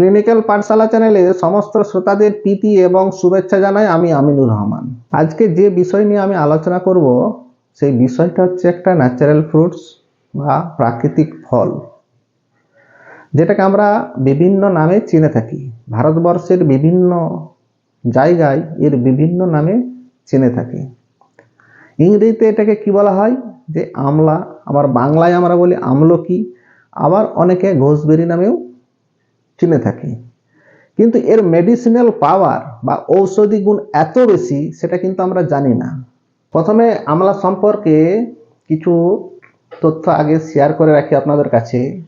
Clinical পাঠশালা চ্যানেলে সমস্ত শ্রোতাদের প্রীতি এবং শুভেচ্ছা জানাই আমি আমিনুর রহমান। আজকে যে বিষয় নিয়ে আমি আলোচনা করব, সেই বিষয়টা হচ্ছে একটা ন্যাচারাল ফ্রুটস বা প্রাকৃতিক ফল, যেটাকে আমরা বিভিন্ন নামে চিনে থাকি। ভারতবর্ষের বিভিন্ন জায়গায় এর বিভিন্ন নামে চিনে থাকি। ইংরেজিতে এটাকে কি বলা হয়? যে আমলা, আবার বাংলায় আমরা বলি আমলকি, আবার অনেকে ঘোষবেরি নামেও চিনে থাকি। কিন্তু এর মেডিসিনাল পাওয়ার বা ঔষধি গুণ এত বেশি, সেটা কিন্তু আমরা জানি না। প্রথমে আমলা সম্পর্কে কিছু তথ্য আগে শেয়ার করে রাখি আপনাদের কাছে।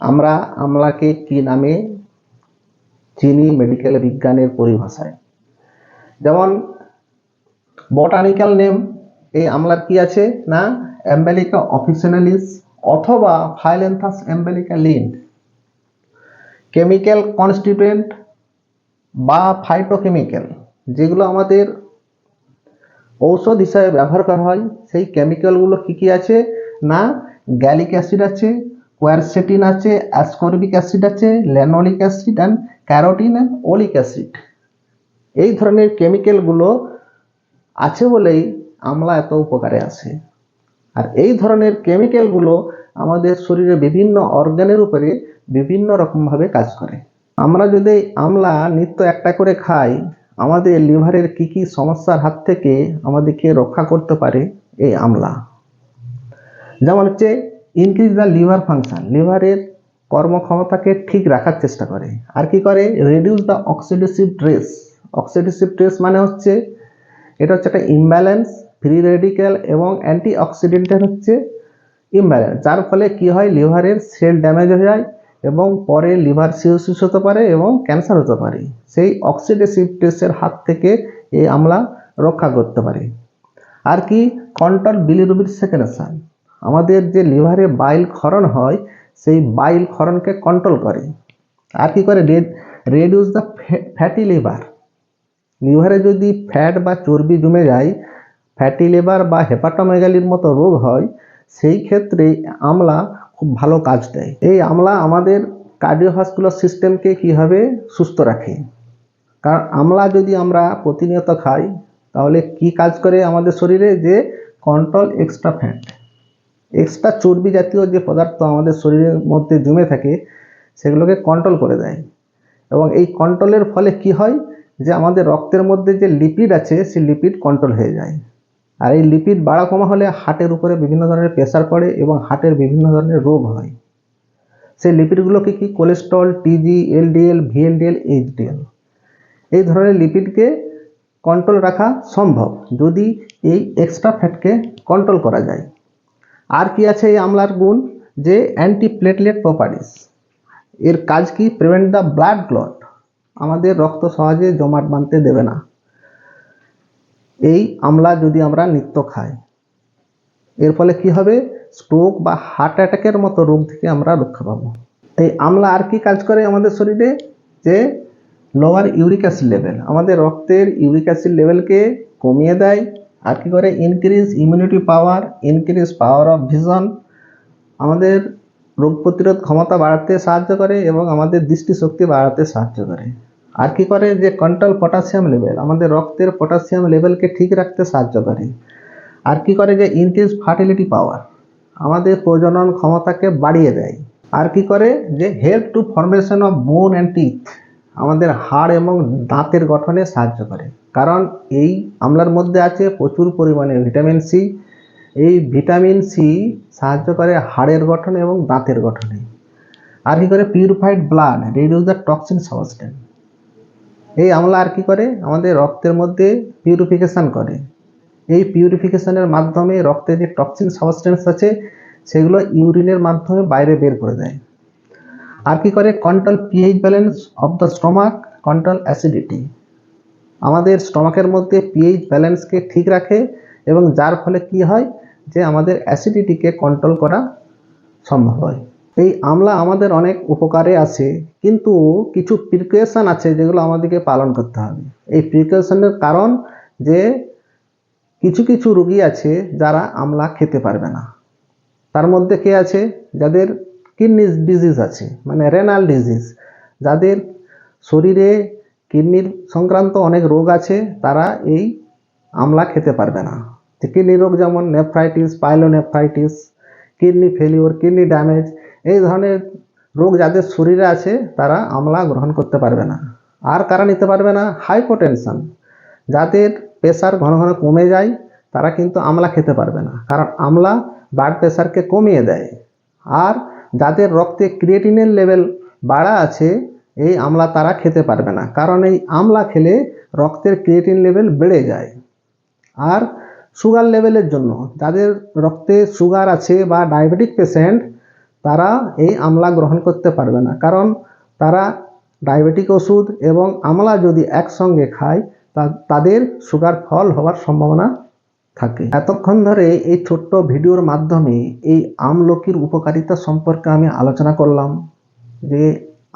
আমরা আমলাকে কি নামে চিনি মেডিকেল বিজ্ঞানের পরিভাষায়? যেমন বটানিক্যাল নেম এই আমলার কি আছে না? অ্যাম্বেলিকা অফিসিনালিস অথবা ফাইলেন্থাস অ্যাম্বেলিকা লিন্ড কেমিক্যাল কনস্টিটুয়েন্ট বা ফাইটোকেমিক্যাল যেগুলো আমাদের ঔষধ হিসাবে ব্যবহার করা হয়, সেই কেমিক্যালগুলো কী কী আছে? না গ্যালিক অ্যাসিড আছে কোয়ারসেটিন আছে অ্যাসকর্বিক অ্যাসিড আছে linoleic acid and carotene and oleic acid এই ধরনের কেমিক্যালগুলো আছে বলেই আমলা এত উপকারে আসে আর এই ধরনের কেমিক্যালগুলো আমাদের শরীরে বিভিন্ন অর্গানের উপরে বিভিন্ন রকমভাবে কাজ করে। আমরা যদি আমলা নিত্য একটা করে খাই, আমাদের লিভারের কি কি সমস্যার হাত থেকে আমাদেরকে রক্ষা করতে পারে এই আমলা? যেমন হচ্ছে ইনক্রিজ দ্য লিভার ফাংশন লিভারের কর্মক্ষমতাকে ঠিক রাখার চেষ্টা করে। আর কি করে? Reduce the oxidative stress oxidative stress মানে হচ্ছে, এটা হচ্ছে একটা ইমব্যালেন্স ফ্রি রেডিক্যাল এবং অ্যান্টি অক্সিডেন্টের হচ্ছে ইমব্যালেন্স যার ফলে কি হয়? লিভারের সেল ড্যামেজ হয়ে যায় এবং পরে লিভার সিওসিস হতে পারে এবং ক্যান্সার হতে পারে। সেই অক্সিডেসিভ ট্রেসের হাত থেকে এই আমলা রক্ষা করতে পারে। আর কি? কন্ট্রোল বিলিরুবির সেকেন্ডেশন আমাদের যে লিভারে বাইল ক্ষরণ হয়, সেই বাইল ক্ষরণকে কন্ট্রোল করে। আর কি করে? রেডিউস দ্য ফ্যাটি লিভার লিভারে যদি ফ্যাট বা চর্বি জমে যায় ফ্যাটি লিভার বা হেপাটোমেগালির মতো রোগ হয়, সেই ক্ষেত্রে আমলা খুব ভালো কাজ দেয়। এই আমলা আমাদের কার্ডিওভাস্কুলার সিস্টেমকে কীভাবে সুস্থ রাখে? কারণ আমলা যদি আমরা প্রতিনিয়ত খাই, তাহলে কি কাজ করে আমাদের শরীরে? যে কন্ট্রোল এক্সট্রা ফ্যাট এক্সট্রা চর্বি জাতীয় যে পদার্থ আমাদের শরীরের মধ্যে জমে থাকে, সেগুলোকে কন্ট্রোল করে দেয়। এবং এই কন্ট্রোলের ফলে কি হয়? যে আমাদের রক্তের মধ্যে যে লিপিড আছে, সেই লিপিড কন্ট্রোল হয়ে যায়। আর এই লিপিড বাড়া কমা হলে হার্টের উপরে বিভিন্ন ধরনের প্রেশার পড়ে এবং হার্টের বিভিন্ন ধরনের রোগ হয়। সেই লিপিডগুলোকে কি cholesterol TG LDL VLDL HDL এই ধরনের লিপিডকে কন্ট্রোল রাখা সম্ভব যদি এই এক্সট্রা ফ্যাটকে কন্ট্রোল করা যায়। আর কি আছে এই আমলার গুণ? যে অ্যান্টি প্লেটলেট প্রপার্টিস এর কাজ কি? প্রিভেন্ট দ্য ব্লাড ক্লট আমাদের রক্ত সহজে জমাট বাঁধতে দেবে না। এই আমলা যদি আমরা নিত্য খাই, এর ফলে কি হবে? স্ট্রোক বা হার্ট অ্যাটাকের মতো রোগ থেকে আমরা রক্ষা পাবো। এই আমলা আর কি কাজ করে আমাদের শরীরে? যে লোয়ার ইউরিক অ্যাসিড লেভেল আমাদের রক্তের ইউরিক অ্যাসিড লেভেলকে কমিয়ে দেয় আর কি করে? Increase immunity power increase power of vision আমাদের রোগ প্রতিরোধ ক্ষমতা বাড়াতে সাহায্য করে এবং আমাদের দৃষ্টিশক্তি বাড়াতে সাহায্য করে। আর কি করে যে কন্ট্রোল পটাশিয়াম লেভেল আমাদের রক্তের পটাশিয়াম লেভেলকে ঠিক রাখতে সাহায্য করে। আর কি করে যে ইনক্রিজ ফার্টিলিটি পাওয়ার আমাদের প্রজনন ক্ষমতাকে বাড়িয়ে দেয়। আর কি করে যে help to formation of bone and teeth আমাদের হাড় এবং দাঁতের গঠনে সাহায্য করে। কারণ এই আমলার মধ্যে আছে প্রচুর পরিমাণে ভিটামিন সি এই ভিটামিন সি সাহায্য করে হাড়ের গঠন এবং দাঁতের গঠনে। আর কি করে purified blood reduce the toxin substance এই আমলা আর কি করে? আমাদের রক্তের মধ্যে পিউরিফিকেশান করে। এই পিউরিফিকেশানের মাধ্যমে রক্তে যে টক্সিন সাবস্টেন্স আছে, সেগুলো ইউরিনের মাধ্যমে বাইরে বের করে দেয়। আর কি করে? Control pH balance of the stomach control acidity আমাদের স্টমাকের মধ্যে পিএইচ ব্যালেন্সকে ঠিক রাখে এবং যার ফলে কি হয়? যে আমাদের অ্যাসিডিটিকে কন্ট্রোল করা সম্ভব হয়। এই আমলা আমাদের অনেক উপকারে আছে, কিন্তু কিছু প্রিকশন আছে যেগুলো আমাদেরকে পালন করতে হবে। এই প্রিকশনের কারণ যে কিছু কিছু রুগী আছে যারা আমলা খেতে পারবে না। তার মধ্যে কে আছে? যাদের কিডনি ডিজিজ আছে মানে রেনাল ডিজিজ যাদের শরীরে কিডনির সংক্রান্ত অনেক রোগ আছে, তারা এই আমলা খেতে পারবে না। কিডনি রোগ যেমন nephritis pyelonephritis kidney failure kidney damage এই ধরনের রোগ যাদের শরীরে আছে, তারা আমলা গ্রহণ করতে পারবে না। আর কারা নিতে পারবে না? হাইপোটেনশন যাদের প্রেশার ঘন ঘন কমে যায়, তারা কিন্তু আমলা খেতে পারবে না। কারণ আমলা ব্লাড প্রেশারকে কমিয়ে দেয়। আর যাদের রক্তে ক্রিয়েটিনের লেভেল বাড়া আছে, এই আমলা তারা খেতে পারবে না। কারণ এই আমলা খেলে রক্তের ক্রিয়েটিন লেভেল বেড়ে যায়। আর সুগার লেভেলের জন্য, যাদের রক্তে সুগার আছে বা ডায়াবেটিক পেশেন্ট তারা এই আমলা গ্রহণ করতে পারবে না। কারণ তারা ডায়াবেটিক ওষুধ এবং আমলা যদি একসঙ্গে খায়, তা তাদের সুগার ফল হওয়ার সম্ভাবনা থাকে। এতক্ষণ ধরে এই ছোট্ট ভিডিওর মাধ্যমে এই আমলকির উপকারিতা সম্পর্কে আমি আলোচনা করলাম যে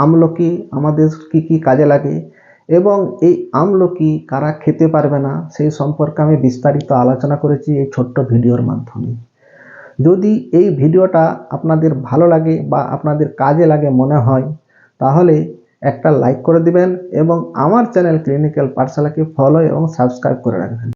আমলকি আমাদের কি কি কাজে লাগে এবং এই আমলকি কারা খেতে পারবে না, সেই সম্পর্কে আমি বিস্তারিত আলোচনা করেছি এই ছোট্ট ভিডিওর মাধ্যমে। যদি এই ভিডিওটা আপনাদের ভালো লাগে বা আপনাদের কাজে লাগে মনে হয়, তাহলে একটা লাইক করে দিবেন এবং আমার চ্যানেল ক্লিনিক্যাল পাঠশালাকে ফলো এবং সাবস্ক্রাইব করে রাখবেন।